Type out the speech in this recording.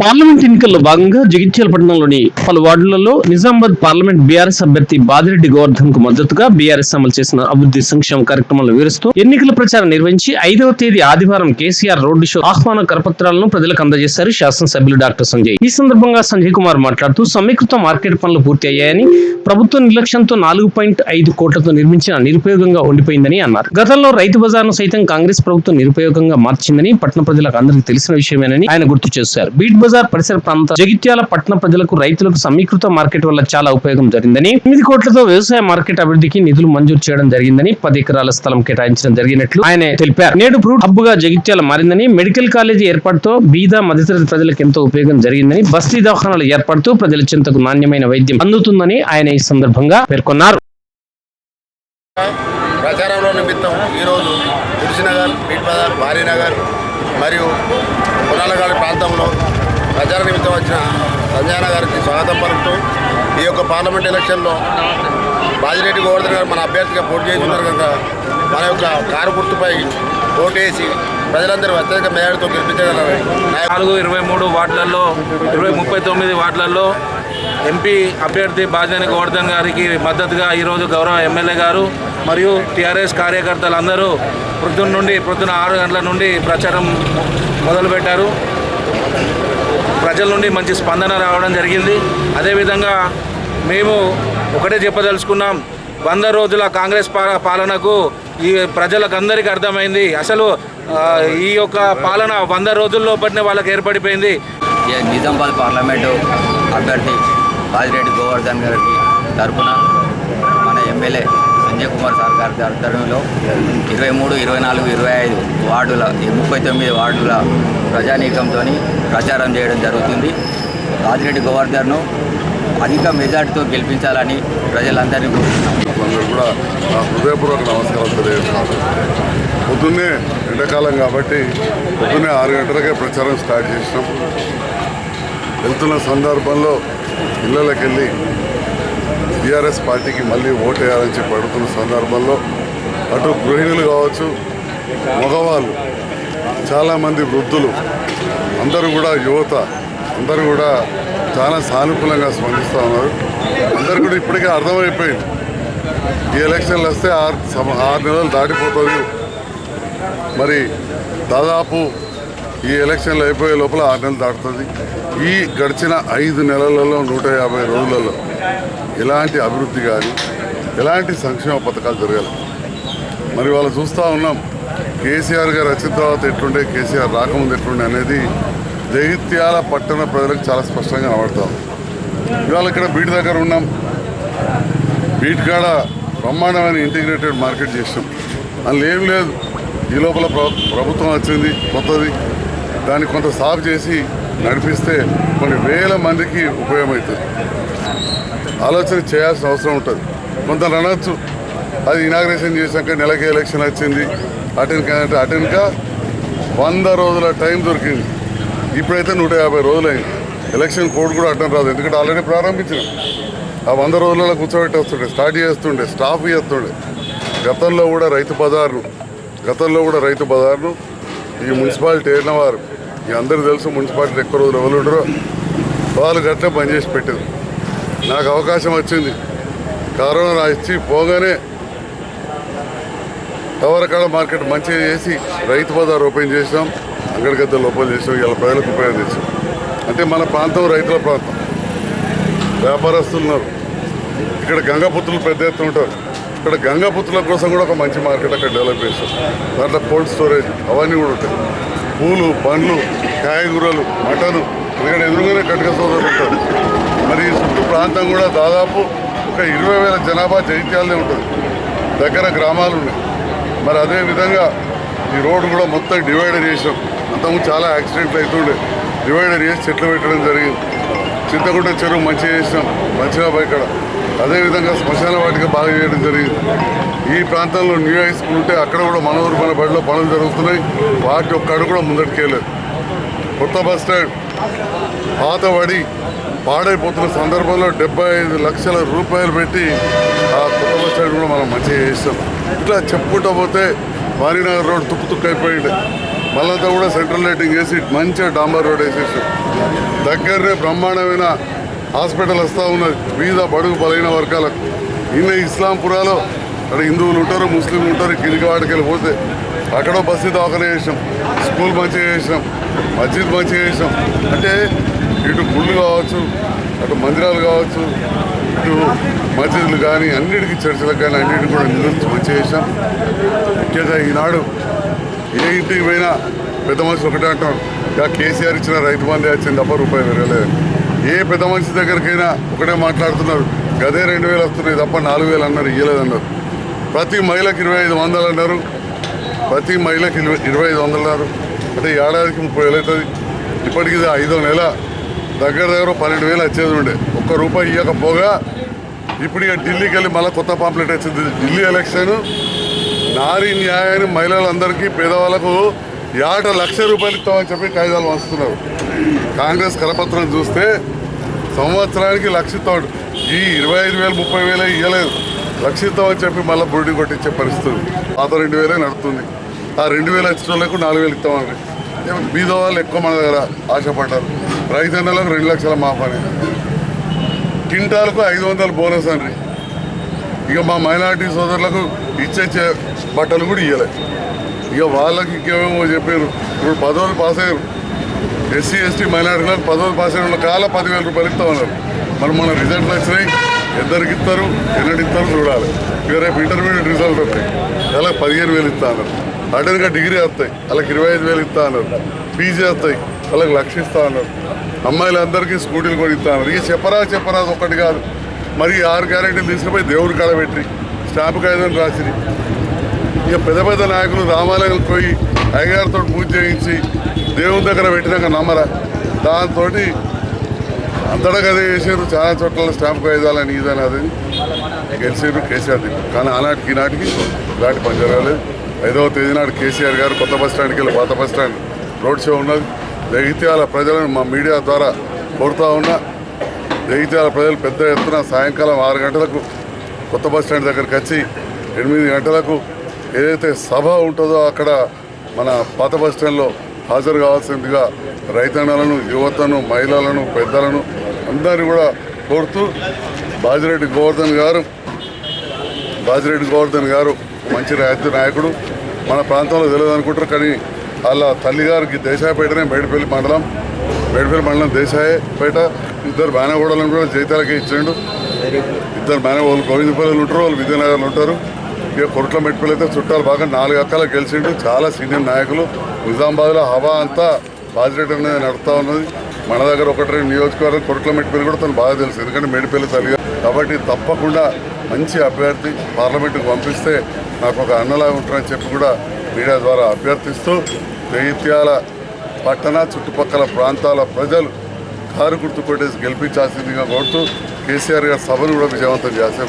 Parliament ఎన్నికల్లో భాగంగా జగిత్యాల పట్టణంలోని పలు వార్డులలో నిజామాబాద్ పార్లమెంట్ బీఆర్ఎస్ అభ్యర్థి బాదిరెడ్డి గోవర్ధన్కు మద్దతుగా బీఆర్ఎస్ అమలు చేసిన అభివృద్ధి సంక్షేమ కార్యక్రమాలను వివరిస్తూ ఎన్నికల ప్రచారం నిర్వహించి ఐదవ తేదీ ఆదివారం కేసీఆర్ రోడ్డు షో ఆహ్వాన కరపత్రాలను ప్రజలకు అందజేశారు శాసనసభ్యులు డాక్టర్ సంజయ్. ఈ సందర్భంగా సంజయ్ కుమార్ మాట్లాడుతూ సమీకృత మార్కెట్ పనులు పూర్తి అయ్యాయని ప్రభుత్వ నిర్లక్ష్యంతో నాలుగు పాయింట్ ఐదు కోట్లతో నిర్మించిన నిరుపయోగంగా ఉండిపోయిందని అన్నారు. గతంలో రైతు బజార్ను సైతం కాంగ్రెస్ ప్రభుత్వం నిరుపయోగంగా మార్చిందని పట్టణ ప్రజలకు అందరికీ తెలిసిన విషయమేనని ఆయన గుర్తు చేశారు. బీట్ బజార్ పరిసర ప్రాంత జగిత్యాల పట్టణ ప్రజలకు రైతులకు సమీకృత మార్కెట్ వల్ల చాలా ఉపయోగం జరిగిందని ఎనిమిది కోట్లతో వ్యవసాయ మార్కెట్ అభివృద్ధికి నిధులు మంజూరు చేయడం జరిగిందని పది ఎకరాల స్థలం కేటాయించడం జరిగినట్లు ఆయన తెలిపారు. నేడు ఫ్రూట్ హబ్గా జగిత్యాల మారిందని మెడికల్ కాలేజీ ఏర్పాటుతో బీద మధ్యతరగతి ప్రజలకు ఎంతో ఉపయోగం జరిగిందని బస్తీ దవాఖానాలు ఏర్పడుతూ ప్రజల చింతకు నాణ్యమైన వైద్యం అందుతుందని ఆయన ఈ సందర్భంగా పేర్కొన్నారు. ప్రచారంలో నిమిత్తం ఈరోజు తులసినగర్ బీట్ బజార్ భారీనగర్ మరియు కొనాలగాడ ప్రాంతంలో ప్రచార నిమిత్తం వచ్చిన సంజయన గారికి స్వాగతం పలుకుతూ ఈ యొక్క పార్లమెంట్ ఎలక్షన్లో బాజిరెడ్డి గోవర్ధన్ గారు మన అభ్యర్థిగా పోటీ చేస్తున్నారు కనుక మన యొక్క కారు గుర్తుపై ఓటేసి ప్రజలందరూ అత్యధిక మేయర్తో గెలిపించగలరు. నాలుగు ఇరవై మూడు వార్డులలో ఇరవై ముప్పై తొమ్మిది వార్డులలో ఎంపీ అభ్యర్థి బాజాని గోవర్ధన్ గారికి మద్దతుగా ఈరోజు గౌరవ ఎమ్మెల్యే గారు మరియు టీఆర్ఎస్ కార్యకర్తలందరూ ప్రొద్దున నుండి ప్రొద్దున ఆరు గంటల నుండి ప్రచారం మొదలుపెట్టారు. ప్రజల నుండి మంచి స్పందన రావడం జరిగింది. అదేవిధంగా మేము ఒకటే చెప్పదలుచుకున్నాం వంద రోజుల కాంగ్రెస్ పాలనకు ఈ ప్రజలకు అందరికీ అర్థమైంది. అసలు ఈ యొక్క పాలన వంద రోజుల్లో పట్టిన వాళ్ళకి ఏర్పడిపోయింది. ఈ నిజామాబాద్ పార్లమెంటు అభ్యర్థి బాజిరెడ్డి గోవర్ధన్ గారికి తరపున మన ఎమ్మెల్యే సంజయ్ కుమార్ సార్ గారి ఆధ్వర్యంలో ఇరవై మూడు ఇరవై నాలుగు ఇరవై ఐదు వార్డుల ముప్పై తొమ్మిది వార్డుల ప్రజానీకంతో ప్రచారం చేయడం జరుగుతుంది. రాజిరెడ్డి గోవర్ధన్ను అధిక మెజార్టీతో గెలిపించాలని ప్రజలందరినీ కోరుతున్నాం. కూడా హృదయపూర్వక నమస్కారం తెలియజేస్తున్నాను పొద్దున్నే ఎండాకాలం కాబట్టి పొద్దున్నే ఆరు గంటలకే ప్రచారం స్టార్ట్ చేసినాం. వెళ్తున్న సందర్భంలో ఇళ్ళకి వెళ్ళి బీఆర్ఎస్ పార్టీకి మళ్ళీ ఓటు వేయాలని చెప్పి అడుగుతున్న సందర్భంలో అటు గృహిణులు కావచ్చు మగవాళ్ళు చాలామంది వృద్ధులు అందరూ కూడా యువత అందరూ కూడా చాలా సానుకూలంగా స్పందిస్తూ ఉన్నారు. అందరు కూడా ఇప్పటికే అర్థమైపోయింది. ఈ ఎలక్షన్లు వస్తే ఆరు సమ- ఆరు నెలలు దాటిపోతుంది మరి దాదాపు ఈ ఎలక్షన్లు అయిపోయే లోపల ఆరు నెలలు దాటుతుంది. ఈ గడిచిన ఐదు నెలలలో నూట యాభై రోజులలో ఎలాంటి అభివృద్ధి కానీ ఎలాంటి సంక్షేమ పథకాలు జరగాలి? మరి వాళ్ళు చూస్తూ ఉన్నాం. కేసీఆర్ గారు వచ్చిన తర్వాత ఎట్లుండే కేసీఆర్ రాకముందు ఎట్లుండే అనేది జగిత్యాల పట్టణ ప్రజలకు చాలా స్పష్టంగా కనబడతాం ఇవాళ ఇక్కడ బీట్ దగ్గర ఉన్నాం. బీట్ కాడ బ్రహ్మాండమైన ఇంటిగ్రేటెడ్ మార్కెట్ చేసాం అందులో ఏం లేదు. ఈ లోపల ప్రభుత్వం వచ్చింది కొత్తది. దాన్ని కొంత సాఫ్ చేసి నడిపిస్తే కొన్ని వేల మందికి ఉపయోగమవుతుంది. ఆలోచన చేయాల్సిన అవసరం ఉంటుంది. కొంత అనొచ్చు అది ఇనాగ్రేషన్ చేశాక నెలకి ఎలక్షన్ వచ్చింది. అటెన్కా అంటే అటెన్కా వంద రోజుల టైం దొరికింది. ఇప్పుడైతే నూట యాభై రోజులు అయింది ఎలక్షన్ కోడ్ కూడా అడ్డం రాదు. ఎందుకంటే ఆల్రెడీ ప్రారంభించిన. ఆ వంద రోజులలో కూర్చోబెట్టి వస్తుండే స్టార్ట్ చేస్తుండే స్టాఫ్ చేస్తుండే. గతంలో కూడా రైతు బజార్ను గతంలో కూడా రైతు బజార్ను ఈ మున్సిపాలిటీ ఏరిన వారు ఈ అందరూ తెలుసు మున్సిపాలిటీ ఎక్కువ రోజులు ఎవరు ఉండరో వాళ్ళు గట్లే పనిచేసి పెట్టారు నాకు అవకాశం వచ్చింది. కరోనా ఇచ్చి పోగానే టవరకాడ మార్కెట్ మంచిగా చేసి రైతు బజార్ ఓపెన్ చేసాం అంగడిగద్దలు ఓపెన్ చేసాం ఇలా ప్రజలకు ఉపయోగం చేసాం అంటే మన ప్రాంతం రైతుల ప్రాంతం. వ్యాపారస్తులు ఉన్నారు. ఇక్కడ గంగాపుత్రులు పెద్ద ఎత్తున ఉంటారు. ఇక్కడ గంగాపుత్రుల కోసం కూడా ఒక మంచి మార్కెట్ అక్కడ డెవలప్ చేస్తాం దాంట్లో కోల్డ్ స్టోరేజ్ అవన్నీ కూడా ఉంటాయి. పూలు పండ్లు కాయగూరలు మటను ఇక్కడ ఎదురుగానే కటక సోదరులు ఉంటారు. మరి ఈ చుట్టూ ప్రాంతం కూడా దాదాపు ఒక ఇరవై వేల జనాభా జైత్యాలనే ఉంటుంది. దగ్గర గ్రామాలు ఉన్నాయి. మరి అదే విధంగా ఈ రోడ్డు కూడా మొత్తం డివైడర్ చేసాం. అంతకు చాలా యాక్సిడెంట్లు అవుతుండే. డివైడర్ చేసి చెట్లు పెట్టడం జరిగింది. చింతగుంట చెరువు మంచిగా చేసినాం. మంచిగా ఇక్కడ. అదేవిధంగా శ్మశాన వాటిక బాగా చేయడం జరిగింది. ఈ ప్రాంతంలో న్యూ హై స్కూల్ ఉంటే అక్కడ కూడా మన ఊరు మన బడిలో పనులు జరుగుతున్నాయి. వాటి ఒక్క అడుగు కూడా ముందటికెళ్ళలేదు కొత్త బస్ స్టాండ్ పాతబడి పాడైపోతున్న సందర్భంలో డెబ్బై ఐదు లక్షల రూపాయలు పెట్టి ఆ కొత్త బస్ స్టాండ్ కూడా మనం మంచిగా చేస్తాం ఇట్లా చెప్పుకుంటూ పోతే వారినగర్ రోడ్ తుక్కు తుక్కు అయిపోయింది. మళ్ళంతా కూడా సెంట్రల్ లైటింగ్ వేసి మంచిగా డాంబర్ రోడ్ వేసేసాం దగ్గరనే బ్రహ్మాండమైన హాస్పిటల్ వస్తూ ఉన్నది. బీద బడుగు బలైన వర్గాలకు. ఇన్న ఇస్లాంపురాలో అక్కడ హిందువులు ఉంటారు ముస్లింలు ఉంటారు కిరికి పోతే అక్కడ బస్సు దవాఖాన చేసినాం. స్కూల్ మంచిగా చేసినాం. మస్జిద్ మంచిగా చేసినాం. అంటే ఇటు గుళ్ళు కావచ్చు అటు మందిరాలు కావచ్చు ఇటు మసీదులు కానీ అన్నిటికీ చర్చలకు కానీ అన్నిటికీ కూడా నిధులు మంచిగా చేసినాం. ముఖ్యంగా ఈనాడు ఏ ఇంటికి పోయినా పెద్ద మనిషి ఒకటే అంటాం. ఇక కేసీఆర్ ఇచ్చిన రైతు బంధు వచ్చింది తప్ప రూపాయి పెరగలేదు. ఏ పెద్ద మనిషి దగ్గరికైనా ఒకటే మాట్లాడుతున్నారు. గదే రెండు వేలు వస్తున్నాయి తప్ప నాలుగు వేలు అన్నారు ఇయ్యలేదన్నారు. ప్రతి మహిళకి ఇరవై ఐదు వందలు అన్నారు. ప్రతి మహిళకి ఇరవై ఇరవై ఐదు వందలు అన్నారు. అంటే ఏడాదికి ముప్పై వేలు అవుతుంది. ఇప్పటికి ఐదో నెల. దగ్గర దగ్గర పన్నెండు వేలు వచ్చేది ఉండే. ఒక్క రూపాయి ఇవ్వకపోగా ఇప్పుడు ఇక ఢిల్లీకి వెళ్ళి మళ్ళీ కొత్త పాంప్లెట్ వచ్చింది. ఢిల్లీ ఎలక్షన్ నారీ న్యాయాన్ని మహిళలందరికీ పేదవాళ్ళకు యాట లక్ష రూపాయలు ఇస్తామని చెప్పి కాగితాలు వస్తున్నారు. కాంగ్రెస్ కరపత్రం చూస్తే సంవత్సరానికి లక్షితో ఈ ఇరవై ఐదు వేలు ముప్పై వేలే ఇవ్వలేదు లక్ష చెప్పి మళ్ళీ బుడ్డి కొట్టించే పరిస్థితి. పాత రెండు వేలే నడుతుంది. ఆ రెండు వేలు వచ్చిన నాలుగు వేలు ఇస్తామని. బీద వాళ్ళు ఎక్కువ మన దగ్గర ఆశపడ్డారు. రైతన్నలకు రెండు లక్షల మాఫని కింటాలకు ఐదు వందల బోనస్ అండి ఇక మా మైనార్టీ సోదరులకు ఇచ్చే బట్టలు కూడా ఇవ్వలే ఇక వాళ్ళకి ఇంకేమేమో చెప్పారు ఇప్పుడు పదవులు పాస్ అయ్యారు. ఎస్సీ ఎస్టీ మైనార్టీలకు పదవులు పాస్ అయిన కాల పదివేల రూపాయలు ఇస్తామన్నారు మరి మన రిజల్ట్లు వచ్చినాయి. ఎందరికి ఇస్తారు ఎన్నటి ఇస్తారు చూడాలి. ఇక రేపు ఇంటర్మీడియట్ రిజల్ట్ వస్తాయి. అలా పదిహేను వేలు ఇస్తా అన్నారు. అటెన్గా డిగ్రీ వస్తాయి. వాళ్ళకి ఇరవై ఐదు వేలు ఇస్తా అన్నారు. పీజీ వస్తాయి. వాళ్ళకి లక్ష ఇస్తా అన్నారు. అమ్మాయిలందరికీ స్కూటీలు కూడా ఇస్తా అన్నారు. ఇక చెప్పరా చెప్పరా ఒకటి కాదు. మరి ఆరు గ్యారెంటీలు తీసుకుపోయి దేవుడి కాడ పెట్టి స్టాంపు కాగితం రాసిరి. ఇక పెద్ద పెద్ద నాయకులు రామాలయాలకు పోయి అయ్యగారితో పూజ చేయించి దేవుని దగ్గర పెట్టినాక నమ్మరా. దాంతో అంతటా కదే చేసారు చాలా చోట్ల స్టాంప్ కాగితాలని ఇదని అది గెలిచారు కేసీఆర్ కానీ ఆనాటికి ఈనాటికి ఇలాంటి పని జరగలేదు. ఐదవ తేదీ నాడు కేసీఆర్ గారు కొత్త బస్ స్టాండ్కి వెళ్ళి పాత బస్ స్టాండ్ రోడ్ షో ఉన్నది. జగిత్యాల ప్రజలను మా మీడియా ద్వారా కోరుతా ఉన్నా. జగిత్యాల ప్రజలు పెద్ద ఎత్తున సాయంకాలం ఆరు గంటలకు కొత్త బస్ స్టాండ్ దగ్గరికి వచ్చి ఎనిమిది గంటలకు ఏదైతే సభ ఉంటుందో అక్కడ మన పాత బస్ స్టాండ్లో హాజరు కావాల్సిందిగా రైతన్నలను యువతను మహిళలను పెద్దలను అందరినీ కూడా కోరుతూ బాజిరెడ్డి గోవర్ధన్ గారు బాజిరెడ్డి గోవర్ధన్ గారు మంచి రైతు నాయకుడు. మన ప్రాంతంలో తెలియదు అనుకుంటారు కానీ వాళ్ళ తల్లిగారికి దేశాయపేటనే మేడిపల్లి మండలం. మేడిపల్లి మండలం దేశాయపేట. ఇద్దరు మేనగోడలను కూడా జైతాలకే ఇచ్చిండు. ఇద్దరు మేనగోళ్ళు గోవిందపల్లిలు ఉంటారు వాళ్ళు విజయనగర్లు ఉంటారు. ఇక కొరట్ల మెట్పల్లి అయితే చుట్టాలు బాగా నాలుగు అక్కల గెలిచిండు. చాలా సీనియర్ నాయకులు. నిజామాబాద్లో హవా అంతా పాజిటివ్ అనేది నడుస్తూ ఉన్నది. మన దగ్గర ఒకటి రెండు నియోజకవర్గం కొరట్ల మెట్పల్లి కూడా తను బాగా తెలుసు. ఎందుకంటే మెడిపల్లి తల్లిగా కాబట్టి తప్పకుండా మంచి అభ్యర్థి పార్లమెంటుకు పంపిస్తే నాకు ఒక అన్నలా ఉంటారని చెప్పి కూడా మీడియా ద్వారా అభ్యర్థిస్తూ జైత్యాల పట్టణ చుట్టుపక్కల ప్రాంతాల ప్రజలు కారు గుర్తు కొట్టేసి గెలిపించాల్సిందిగా కోరుతూ కేసీఆర్ గారి సభను కూడా విజయవంతం చేసే